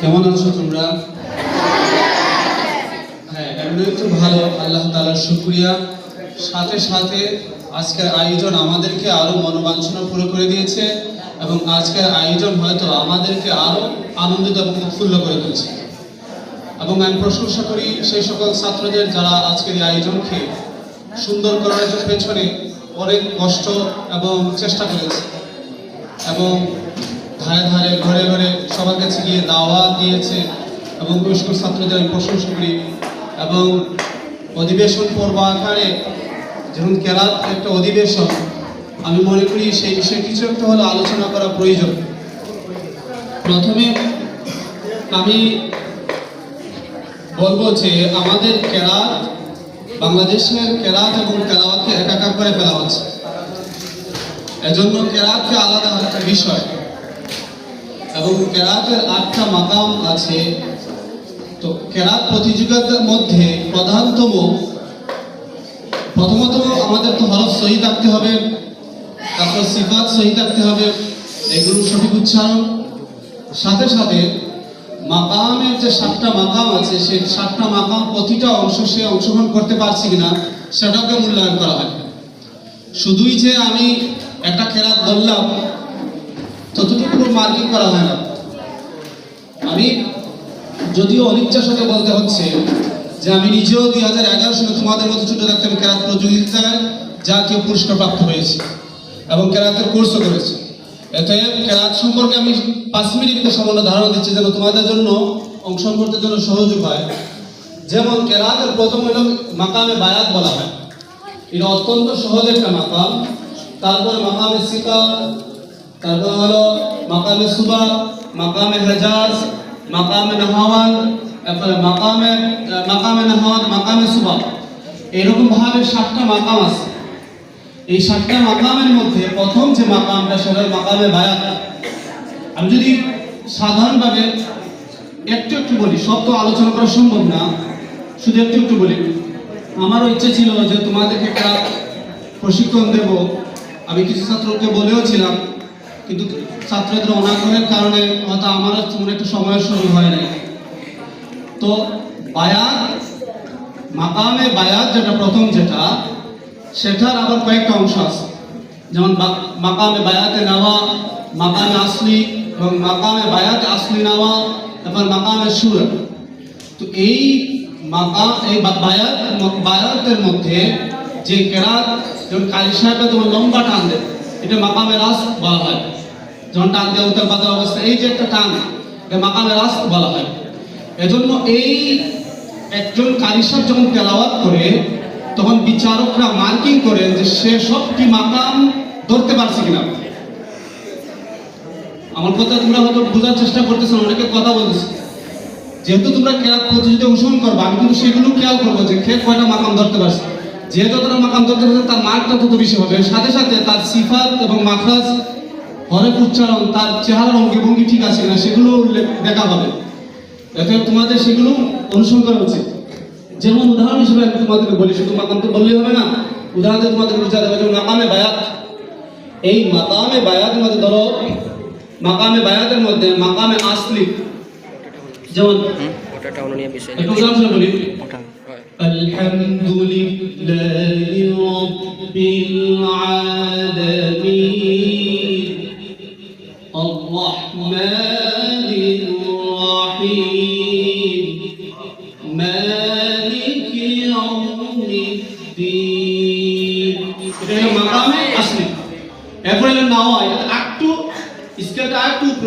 কেমন আছো তোমরা? হ্যাঁ এমনি তো ভালো, আল্লাহ তালার শুক্রিয়া। সাথে সাথে আজকের আয়োজন আমাদেরকে আরও মনোবাঞ্ছনা পুরো করে দিয়েছে এবং আজকের আয়োজন হয়তো আমাদেরকে আরও আনন্দিত এবং উৎফুল্ল করে তুলছে। এবং আমি প্রশংসা করি সেই সকল ছাত্রদের যারা আজকের এই আয়োজনকে সুন্দর করার পেছনে অনেক কষ্ট এবং চেষ্টা করেছে। এবং ধারে ধারে, ঘরে ঘরে সবার কাছে গিয়ে দাওয়া দিয়েছে এবং স্কুল ছাত্রদের আমি প্রশংসা করি। এবং অধিবেশন পর্ব আকারে যেমন কেরাত একটা অধিবেশন, আমি মনে করি সেই বিষয়ে কিছু একটা হলো আলোচনা করা প্রয়োজন। প্রথমে আমি বলব যে আমাদের কেরাত বাংলাদেশের কেরাত এবং কেরাওয়াতকে একাকার করে ফেলা হচ্ছে। এজন্য কেরাতকে আলাদা একটা বিষয়। এবং কেরাতের আটটা মাকাম আছে। তো কেরাত প্রতিযোগিতার মধ্যে প্রধানতম, প্রথমত আমাদের তো হরফ সহি থাকতে হবে, তারপর সিফাত সহি থাকতে হবে, এগুলো সঠিক উচ্চারণ। সাথে সাথে মাকামের যে সাতটা মাকাম আছে, সেই সাতটা মাকাম প্রতিটা অংশ সে অংশগ্রহণ করতে পারছে কিনা, সেটাকে মূল্যায়ন করা হয়। শুধুই যে আমি একটা খেলাত বললাম, ততটুকু মার্কিং করা হয় না। আমি যদিও অনিচ্ছার সাথে বলতে হচ্ছে যে আমি নিজেও দুই হাজার এগারো সালে তোমাদের মতো ছোট থাকতে আমি কেরাত প্রতিযোগিতায় জাতীয় পুরস্কার প্রাপ্ত হয়েছি এবং কেরাতের কোর্সও করেছি। অতএব কেরাত সম্পর্কে আমি পাঁচ মিনিটের সামান্য ধারণা দিচ্ছি যেন তোমাদের জন্য অংশগ্রহণ করতে জন্য সহযোগ হয়। যেমন কেরাতের প্রথম হলো মাকামে বায়াত বলা হয়। এটা অত্যন্ত সহজ একটা মাকাম। তারপর মাকামে সিকা, তারপর হলো মাকামে সুবা, মাকামে হেজাজ, মাকামে নাহাওয়াল, তারপরে মাকামে মাকামে নাহাওয়াল, মাকামে সুবা। এরকম ভাবে সাতটা মাকাম আছে। এই সাতটা মাকামের মধ্যে প্রথম যে মাকামটা সেটা মাকামে বায়াত। আমি যদি সাধারণভাবে একটু একটু বলি, সব তো আলোচনা করা সম্ভব না, শুধু একটু একটু বলি। আমারও ইচ্ছে ছিল যে তোমাদেরকে একটা প্রশিক্ষণ দেব। আমি কিছু ছাত্রকে বলেও ছিলাম, কিন্তু ছাত্রদের অনাগ্রহের কারণে হয়তো আমার তেমন একটু সময়ের শুরু হয় নাই। তো বায়াত, মাকামে বায়াত যেটা, প্রথম যেটা সেটার আবার কয়েকটা অংশ আছে। যেমন মাকামে বায়াতে নেওয়া, মাকামে আসলি এবং মাকামে বায়াতে আসলি নেওয়া, তারপর মাকামে সুর। তো এই মাকাম এই বায়াত বায়াতের মধ্যে যে কেরাত, যেমন কালী সাহেবরা যেমন লম্বা টান দেয়, এটা মাকামে রাস বলা হয়। যেমন টান দেয় উত্তর পাতা অবস্থা, এই যে একটা টান, এটা মাকামে রাস বলা হয়। এজন্য এই একজন কারি সাহেব যখন তেলাওয়াত করে তখন বিচারকরা মার্কিং করেন যে সে সবটি মাকাম ধরতে পারছে কিনা। আমার কথা তোমরা হয়তো বোঝার চেষ্টা করতেছো, অনেকে কথা বলতেছে। যেহেতু তোমরা ক্যারাত প্রতিযোগিতা অংশগ্রহণ করবে, আমি কিন্তু সেগুলো খেয়াল করব যে খেয়ে কয়টা মাকাম ধরতে পারছে। যে যতটা মাকাম ধরতে পারছে, তার মার্কটা তত বেশি হবে। সাথে সাথে তার সিফাত এবং মাখরাজ, হরেক উচ্চারণ, তার চেহারার অঙ্গি ভঙ্গি ঠিক আছে কিনা, সেগুলো দেখা হবে। এতে তোমাদের সেগুলো অনুসরণ করা উচিত। যেমন উদাহরণ হিসেবে আমি তোমাদেরকে বলি শুধু মাকাম তো বললেই হবে না উদাহরণ দিয়ে তোমাদের বোঝাতে হবে যেমন মাকামে বায়াত এই মাকামে বায়াতের মধ্যে ধরো মাকামে বায়াতের মধ্যে মাকামে আসলি যেমন হুম ওটাটা অননীয় বিষয় একটু উদাহরণ হিসেবে বলি ওটা হয়। الحمد لله رب العالمين الرحمن الرحيم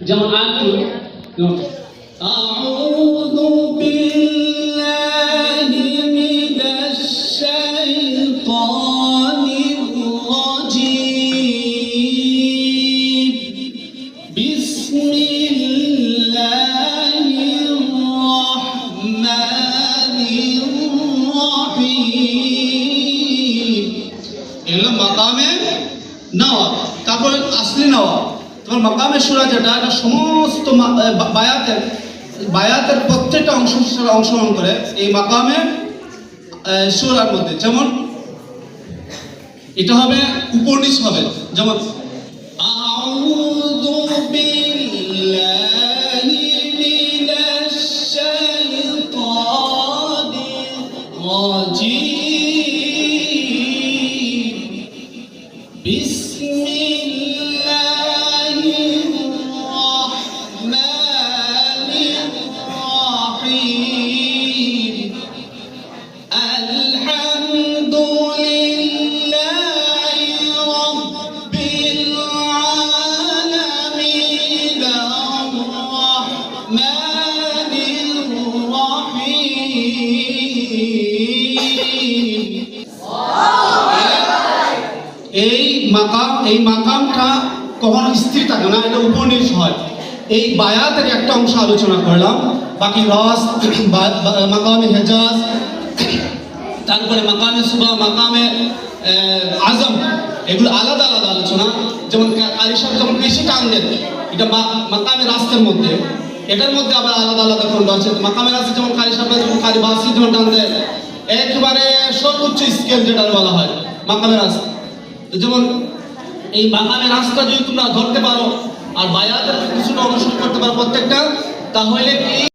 যেমন আয়াতুল যেমন أعوذ بالله এবং মাকামে সুরা যেটা, এটা সমস্ত বায়াতের বায়াতের প্রত্যেকটা অংশ অংশগ্রহণ করে এই মাকামে সুরার মধ্যে। যেমন, এটা হবে, উপনিষ হবে। যেমন, আউযু এই মাকাম, এই মাকামটা কখনো স্থির থাকে না, এটা উপনিষ হয়। এই বায়াতের একটা অংশ আলোচনা করলাম, বাকি রস মাকামে হেজাজ, তারপরে মাকামে সুবা, মাকামে আজম, এগুলো আলাদা আলাদা আলোচনা। যেমন আলিশাব যেমন বেশি টান দেন এটা মাকামে রাস্তার মধ্যে, এটার মধ্যে আবার আলাদা আলাদা খন্ড আছে। মাকামে রাস্তা যেমন কারি সাহেব যেমন কারি বাসি যেমন টান দেয় একেবারে সর্বোচ্চ স্কেল যেটা বলা হয়, মাকামে রাস্তা। যেমন এই বাগানে রাস্তা যদি তোমরা ধরতে পারো, আর বায়াতের কিছুটা অনুসরণ করতে পারো প্রত্যেকটা, তাহলে কি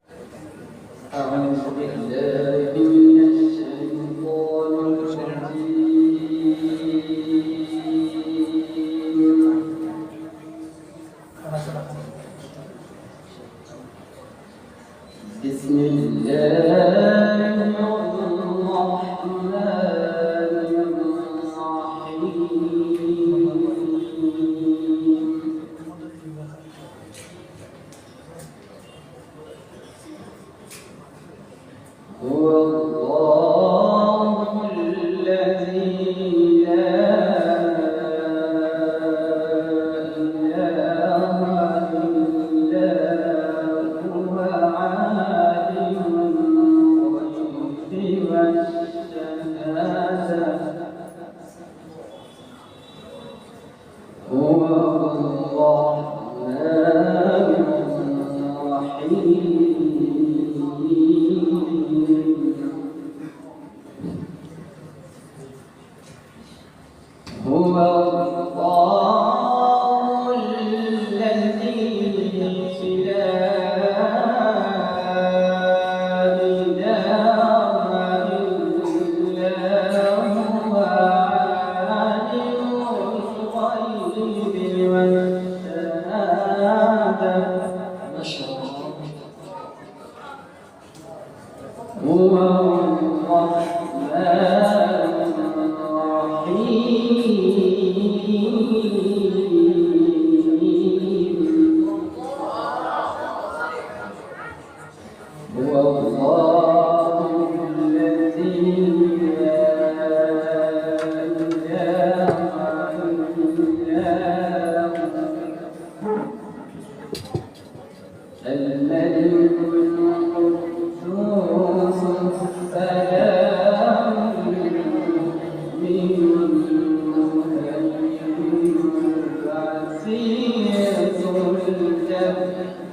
বলেন